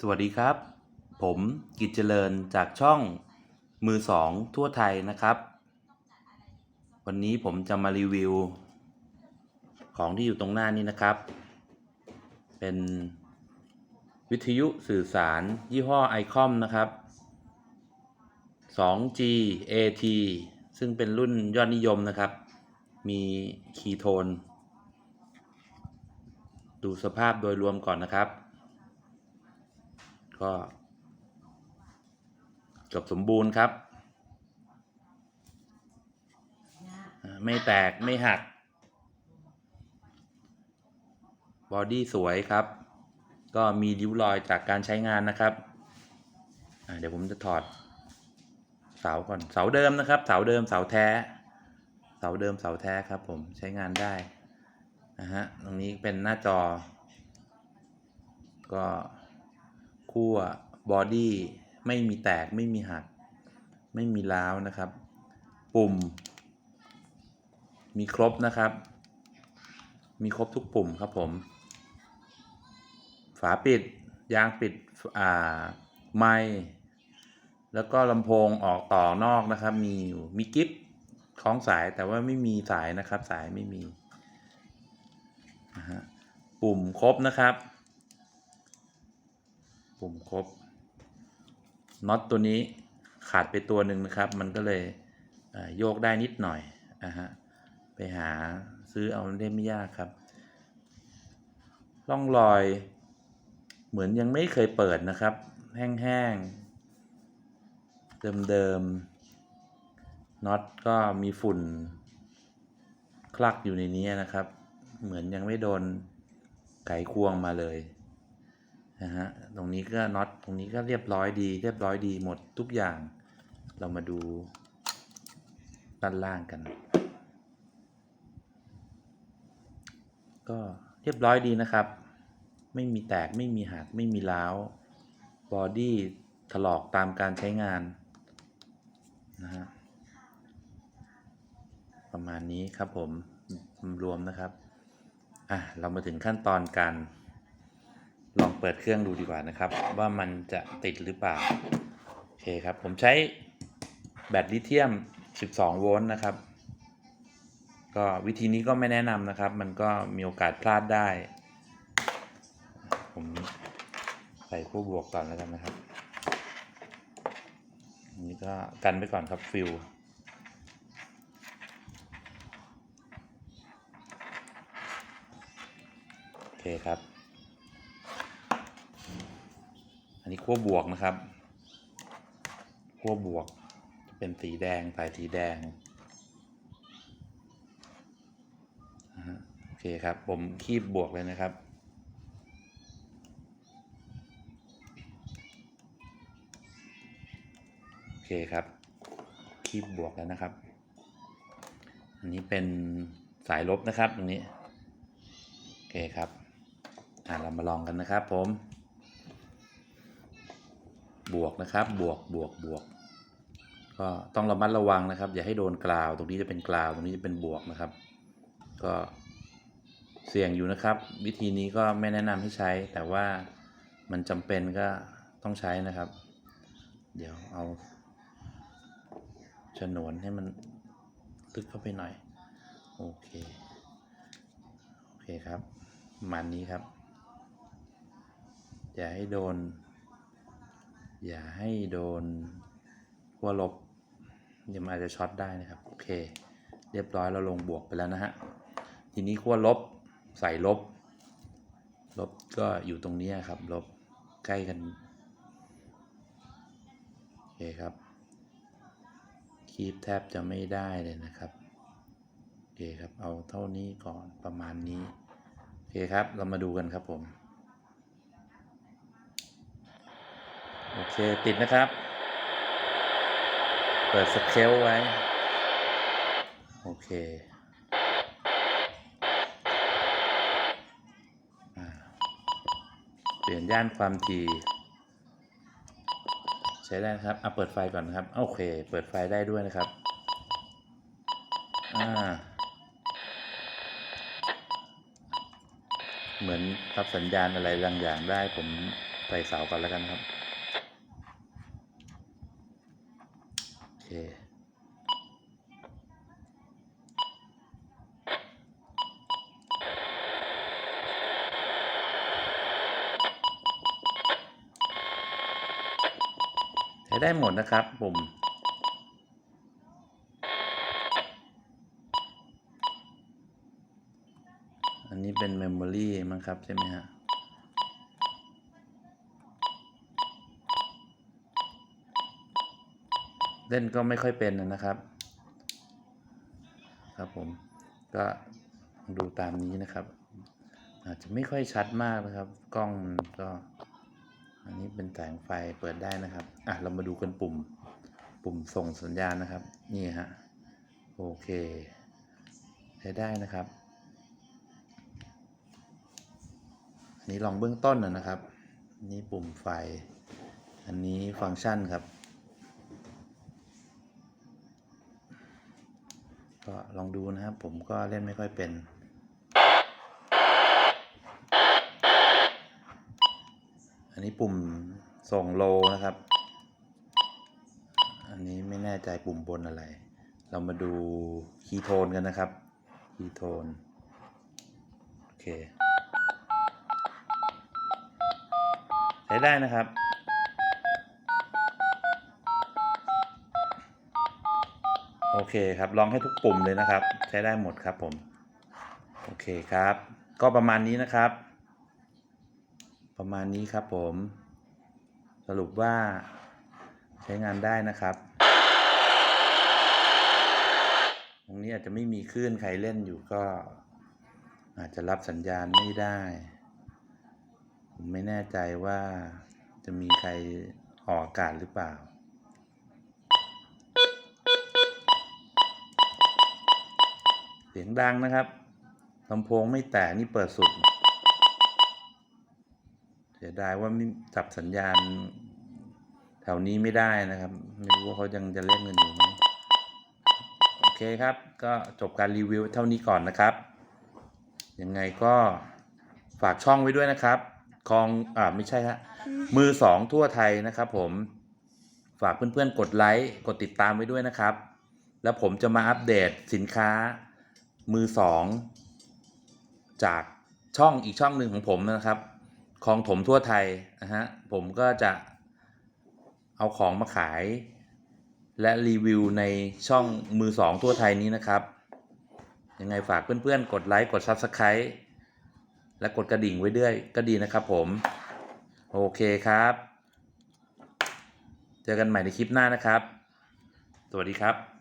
สวัสดีครับ ผมกิจเจริญจากช่องมือสองทั่วไทยนะครับ วันนี้ผมจะมารีวิว ของที่อยู่ตรงหน้านี้นะครับ เป็นวิทยุสื่อสารยี่ห้อไอคอมนะครับ 2G AT ซึ่งเป็นรุ่นยอดนิยมนะครับ มีคีย์โทน ดูสภาพโดยรวมก่อนนะครับ ก็เกือบสมบูรณ์ครับอ่าไม่แตกไม่หัก บอดี้สวยครับ ก็มีริ้วรอยจากการใช้งานนะครับอ่าเดี๋ยวผมจะถอด เสาก่อน เสาเดิมนะครับ เสาเดิมเสาแท้ เสาเดิมเสาแท้ครับ ผมใช้งานได้นะฮะ ตรงนี้เป็นหน้าจอ ก็ คั่วบอดี้ไม่มีแตกไม่มีหัก ไม่มีร้าวนะครับ ปุ่ม มีครบนะครับ มีครบทุกปุ่มครับผม ฝาปิด ยางปิดอ่าไม้แล้วก็ลำโพงออกต่อนอกนะครับ มีอยู่มีกิฟคล้องสายแต่ว่าไม่มีสายนะครับ สายไม่มีนะฮะปุ่มครบนะครับ ปุ่มครบน็อตตัวนี้ขาดไปตัวหนึ่งนะครับ มันก็เลยโยกได้นิดหน่อยอะฮะไปหาซื้อเอาได้ไม่ยากครับร่องรอยเหมือนยังไม่เคยเปิดนะครับ แห้งๆ เดิมๆน็อตก็มีฝุ่น คลักอยู่ในนี้นะครับ เหมือนยังไม่โดนไขควงมาเลย นะฮะตรงนี้ก็น็อตตรงนี้ก็เรียบร้อยดี เรียบร้อยดีหมดทุกอย่าง เรามาดูด้านล่างกัน ก็เรียบร้อยดีนะครับ ไม่มีแตกไม่มีหักไม่มีร้าวบอดี้ถลอกตามการใช้งานนะฮะประมาณนี้ครับผมรวมนะครับ อะ เรามาถึงขั้นตอนการ ลองเปิดเครื่องดูดีกว่านะครับ ว่ามันจะติดหรือเปล่า โอเคครับ ผมใช้แบตลิเธียม 12 โวลต์นะครับ ก็วิธีนี้ก็ไม่แนะนำนะครับ มันก็มีโอกาสพลาดได้ ผมใส่คู่บวกก่อนแล้วกันนะครับนนี้ก็กันไปก่อนครับฟิลโอเคครับ นี้ขั้วบวกนะครับขั้วบวกจะเป็นสีแดงสายสีแดงโอเคครับ ผมคีบบวกเลยนะครับโอเคครับ คีบบวกแล้วนะครับ อันนี้เป็นสายลบนะครับตรงนี้โอเคครับอ่าเรามาลองกันนะครับผม บวกนะครับ บวกบวกบวก ก็ต้องระมัดระวังนะครับ อย่าให้โดนกราว ตรงนี้จะเป็นกราว ตรงนี้จะเป็นบวกนะครับ ก็เสี่ยงอยู่นะครับ วิธีนี้ก็ไม่แนะนำให้ใช้ แต่ว่ามันจำเป็นก็ต้องใช้นะครับ เดี๋ยวเอาฉนวนให้มันลึกเข้าไปหน่อย โอเค โอเคครับมันนี้ครับ อย่าให้โดน อย่าให้โดนขั้วลบเดี๋ยวมันอาจจะช็อตได้นะครับ โอเค เรียบร้อยเราลงบวกไปแล้วนะฮะ ทีนี้ขั้วลบใส่ลบ ลบก็อยู่ตรงนี้ครับ ลบใกล้กัน โอเคครับ คีบแทบจะไม่ได้เลยนะครับ โอเคครับ เอาเท่านี้ก่อนประมาณนี้ โอเคครับ เรามาดูกันครับผม โอเคติดนะครับ เปิดสเกลไว้ โอเคเปลี่ยนย่านความถี่ใช้ได้นะครับอะเปิดไฟก่อนนะครับ โอเค เปิดไฟได้ด้วยนะครับ อ่า เหมือนรับสัญญาณอะไรบางอย่างได้ ผมใส่เสาก่อนแล้วกันครับ โอ เคใช้ได้หมดนะครับปุ่มอันนี้เป็นเมมโมรีมั้งครับใช่ไหมฮะ เล่นก็ไม่ค่อยเป็นนะครับ ครับผมก็ดูตามนี้นะครับ อาจจะไม่ค่อยชัดมากนะครับ กล้องก็ อันนี้เป็นแสงไฟเปิดได้นะครับอะเรามาดูกันปุ่มปุ่มส่งสัญญาณนะครับ นี่ฮะโอเคใช้ได้นะครับอันนี้ลองเบื้องต้นนะนะครับ นี่ปุ่มไฟ อันนี้ฟังก์ชันครับ ก็ลองดูนะครับ ผมก็เล่นไม่ค่อยเป็น อันนี้ปุ่มส่งโลนะครับ อันนี้ไม่แน่ใจปุ่มบนอะไร เรามาดูคีย์โทนกันนะครับ คีย์โทน โอเค ใช้ได้นะครับ โอเคครับ ลองให้ทุกปุ่มเลยนะครับ ใช้ได้หมดครับผม โอเคครับ ก็ประมาณนี้นะครับ ประมาณนี้ครับผม สรุปว่าใช้งานได้นะครับ ตรงนี้อาจจะไม่มีคลื่นใครเล่นอยู่ก็ อาจจะรับสัญญาณไม่ได้ ผมไม่แน่ใจว่าจะมีใครออกอากาศหรือเปล่า สียงดังนะครับลำโพงไม่แตกนี่เปิดสุด เสียดายว่าม่จับสัญญาณ แถวนี้ไม่ได้นะครับ ไม่รู้ว่าเขายังจะเล่นกันอยู่ไหมโอเคครับ ก็จบการรีวิวเท่านี้ก่อนนะครับ ยังไงก็ฝากช่องไว้ด้วยนะครับคลองอ่าไม่ใช่ฮะมือสองทั่วไทยนะครับผมฝากเพื่อนๆ กดไลค์ กดติดตามไว้ด้วยนะครับ แล้วผมจะมาอัปเดตสินค้า มือสองจากช่องอีกช่องหนึ่งของผมนะครับคลองถมทั่วไทยนะฮะผมก็จะเอาของมาขาย และรีวิวในช่องมือสองทั่วไทยนี้นะครับ ยังไงฝากเพื่อนๆ กดไลค์ กด Subscribe และกดกระดิ่งไว้ด้วยก็ดีนะครับผม โอเคครับ เจอกันใหม่ในคลิปหน้านะครับ สวัสดีครับ